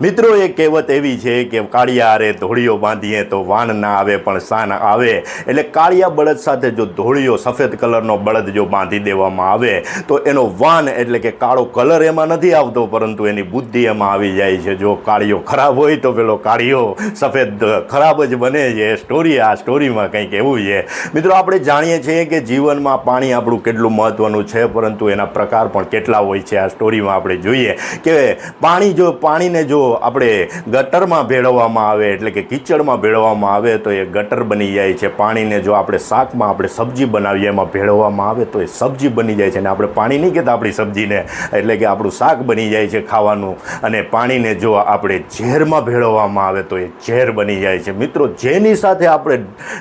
મિત્રો એ કહેવત એવી છે કે કાળિયા હારે ધોળીઓ બાંધીએ તો વાન ના આવે પણ સાન આવે. એટલે કાળિયા બળદ સાથે જો ધોળીઓ સફેદ કલરનો બળદ જો બાંધી દેવામાં આવે, તો એનો વાન એટલે કે કાળો કલર એમાં નથી આવતો, પરંતુ એની બુદ્ધિ એમાં આવી જાય છે. જો કાળિયો ખરાબ હોય તો પેલો કાળિયો સફેદ ખરાબ જ બને છે. સ્ટોરી આ સ્ટોરીમાં કંઈક એવું છે. મિત્રો, આપણે જાણીએ છીએ કે જીવનમાં પાણી આપણું કેટલું મહત્ત્વનું છે, પરંતુ એના પ્રકાર પણ કેટલા હોય છે. આ સ્ટોરીમાં આપણે જોઈએ કે પાણી, જો પાણીને જો આપણે ગટરમાં ભેળવવામાં આવે, એટલે કે કિચડમાં ભેળવવામાં આવે, તો એ ગટર બની જાય છે. પાણીને જો આપણે શાકમાં આપણે સબ્જી બનાવીએ, એમાં ભેળવવામાં આવે, તો એ સબ્જી બની જાય છે. અને આપણે પાણી નહીં કહેતા આપણી સબ્જીને, એટલે કે આપણું શાક બની જાય છે ખાવાનું. અને પાણીને જો આપણે ઝેરમાં ભેળવવામાં આવે, તો એ ઝેર બની જાય છે. મિત્રો, જેની સાથે આપણે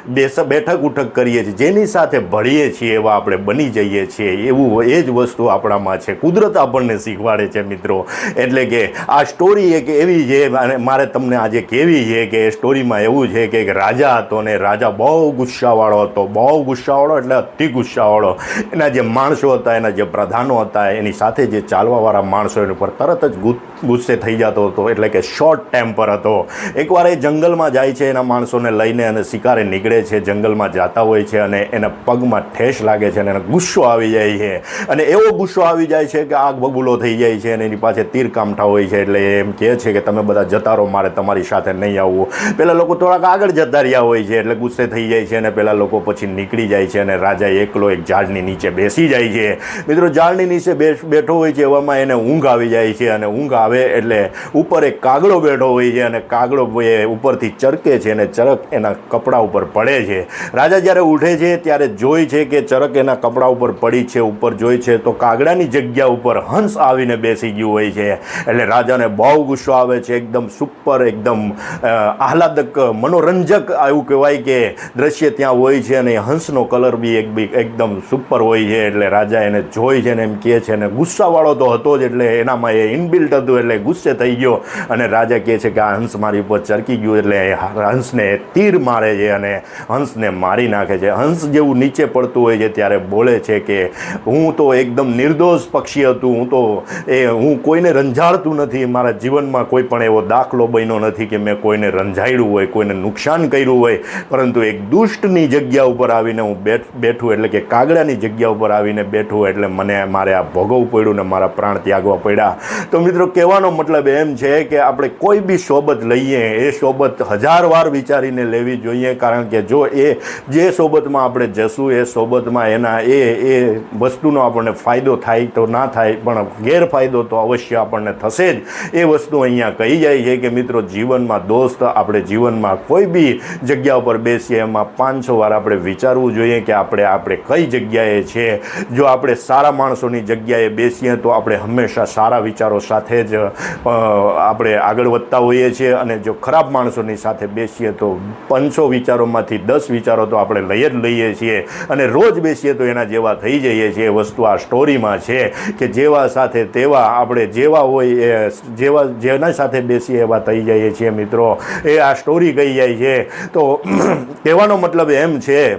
બેસ બેઠક ઉઠક કરીએ છીએ, જેની સાથે ભળીએ છીએ, એવા આપણે બની જઈએ છીએ. એવું એ જ વસ્તુ આપણામાં છે. કુદરત આપણને શીખવાડે છે, મિત્રો. એટલે કે આ સ્ટોરી એક એવી છે અને મારે તમને આજે કેવી છે કે સ્ટોરીમાં એવું છે કે એક રાજા હતો ને રાજા બહુ ગુસ્સાવાળો હતો, બહુ ગુસ્સાવાળો એટલે અતિ ગુસ્સાવાળો. એના જે માણસો હતા, એના જે પ્રધાનો હતા, એની સાથે જે ચાલવાવાળા માણસો એની ઉપર તરત જ ગુસ્સે થઈ જતો હતો, એટલે કે શોર્ટ ટેમ્પર હતો. એકવાર એ જંગલમાં જાય છે એના માણસોને લઈને અને શિકારે નીકળે છે, જંગલમાં જતા હોય છે અને એના પગમાં ઠેસ લાગે છે અને એને ગુસ્સો આવી જાય છે. અને એવો ગુસ્સો આવી જાય છે કે આગ બબૂલો થઈ જાય છે અને એની પાસે તીર કામઠા હોય છે એટલે એમ કહે છે કે તમે બધા જતા રહો મારે તમારી સાથે નહીં આવવું. પેલા લોકો થોડાક આગળ જતા રહ્યા હોય છે એટલે ગુસ્સે થઈ જાય છે અને પેલા લોકો પછી નીકળી જાય છે અને રાજા એકલો એક ઝાડની નીચે બેસી જાય છે. મિત્રો, ઝાડની નીચે બેઠો હોય છે એવામાં એને ઊંઘ આવી જાય છે અને ઊંઘ આવે એટલે ઉપર એક કાગડો બેઠો હોય છે અને કાગડો એ ઉપરથી ચરકે છે અને ચરક એના કપડા ઉપર પડે છે. રાજા જ્યારે ઉઠે છે ત્યારે જોઈ છે કે ચરક એના કપડા ઉપર પડી છે, ઉપર જોઈ છે તો કાગડાની જગ્યા ઉપર હંસ આવીને બેસી ગયું હોય છે. એટલે રાજાને બહુ ગુસ્સો આવે છે, એકદમ સુપર એકદમ આહલાદક, મનોરંજક એવું કહેવાય કે દ્રશ્ય ત્યાં હોય છે અને હંસનો કલર બી એક બી એકદમ સુપર હોય છે એટલે રાજા એને જોઈ છે ને એમ કહે છે ને ગુસ્સાવાળો તો હતો જ એટલે એનામાં એ ઇનબિલ્ટ હતું એટલે ગુસ્સે થઈ ગયો અને રાજા કહે છે કે આ હંસ મારી ઉપર ચરકી ગયું એટલે હંસને તીર મારે છે અને હંસને મારી નાખે છે. હંસ જેવું નીચે પડતું હોય છે ત્યારે બોલે છે કે હું તો એકદમ નિર્દોષ પક્ષી હતું, હું તો એ, હું કોઈને રંજાડતું નથી, મારા જીવનમાં કોઈ પણ એવો દાખલો બન્યો નથી કે મેં કોઈને રંજાડ્યું હોય, કોઈને નુકસાન કર્યું હોય, પરંતુ એક દુષ્ટની જગ્યા ઉપર આવીને હું બેઠું એટલે કે કાગડાની જગ્યા ઉપર આવીને બેઠું એટલે મને મારે આ ભોગવવું પડ્યું ને મારા પ્રાણ ત્યાગવા પડ્યા. તો મિત્રો, કહેવાનો મતલબ એમ છે કે આપણે કોઈ બી સોબત લઈએ, એ સોબત હજાર વાર વિચારીને લેવી જોઈએ, કારણ કે જો એ, જે સોબતમાં આપણે જશું, એ સોબતમાં એના એ એ વસ્તુનો આપણને ફાયદો થાય તો ના થાય, પણ ગેરફાયદો તો અવશ્ય આપણને થશે જ. એ વસ્તુ અહીંયા કહી જાય છે કે મિત્રો જીવનમાં દોસ્ત આપણે જીવનમાં કોઈ બી જગ્યા ઉપર બેસીએ એમાં પાંચસો વાર આપણે વિચારવું જોઈએ કે આપણે આપણે કઈ જગ્યાએ છે. જો આપણે સારા માણસોની જગ્યાએ બેસીએ તો આપણે હંમેશા સારા વિચારો સાથે જ આપણે આગળ વધતા હોઈએ છીએ અને જો ખરાબ માણસોની સાથે બેસીએ તો પાંચસો વિચારોમાંથી દસ વિચારો તો આપણે લઈ જ લઈએ છીએ અને રોજ બેસીએ તો એના જેવા થઈ જઈએ છીએ. વસ્તુ આ સ્ટોરીમાં છે કે જેવા સાથે તેવા આપણે જેવા હોય એ, જેવા, જેના સાથે બેસીએ એવા થઈ જઈએ છીએ મિત્રો. એ આ સ્ટોરી કહી જાય છે. તો કહેવાનો મતલબ એમ છે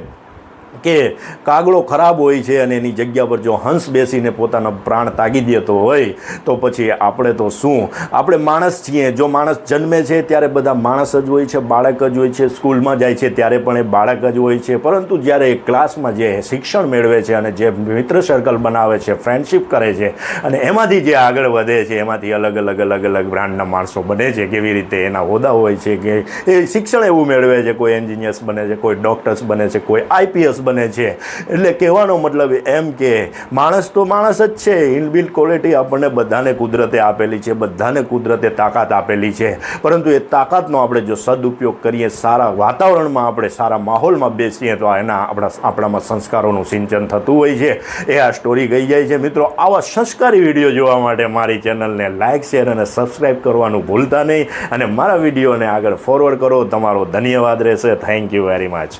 કે કાગડો ખરાબ હોય છે અને એની જગ્યા પર જો હંસ બેસીને પોતાનો પ્રાણ તાગી દેતો હોય, તો પછી આપણે તો શું? આપણે માણસ છીએ. જો માણસ જન્મે છે ત્યારે બધા માણસ જ હોય છે, બાળક જ હોય છે, સ્કૂલમાં જાય છે ત્યારે પણ એ બાળક જ હોય છે. પરંતુ જ્યારે એ ક્લાસમાં જે શિક્ષણ મેળવે છે અને જે મિત્ર સર્કલ બનાવે છે, ફ્રેન્ડશિપ કરે છે અને એમાંથી જે આગળ વધે છે, એમાંથી અલગ અલગ અલગ અલગ બ્રાન્ડના માણસો બને છે, કેવી રીતે એના હોદ્દા હોય છે કે એ શિક્ષણ એવું મેળવે છે, કોઈ એન્જિનિયર્સ બને છે, કોઈ ડૉક્ટર્સ બને છે, કોઈ આઈપીએસ બને છે. એટલે કહેવાનો મતલબ એમ કે માણસ તો માણસ જ છે. ઇનબિલ્ટ ક્વોલિટી આપણને બધાને કુદરતે આપેલી છે. બધાને કુદરતે તાકાત આપેલી છે. પરંતુ એ તાકાતનો આપણે જો સદુપયોગ કરીએ, સારા વાતાવરણમાં આપણે, સારા માહોલમાં બેસીએ, તો એના આપણા, આપણામાં સંસ્કારોનું સિંચન થતું હોય છે. એ આ સ્ટોરી કહી જાય છે. મિત્રો, આવા સંસ્કારી વીડિયો જોવા માટે મારી ચેનલને લાઇક શેર અને સબસ્ક્રાઈબ કરવાનું ભૂલતા નહીં. અને મારા વિડીયોને આગળ ફોરવર્ડ કરો. તમારો ધન્યવાદ રહેશે. Thank you very much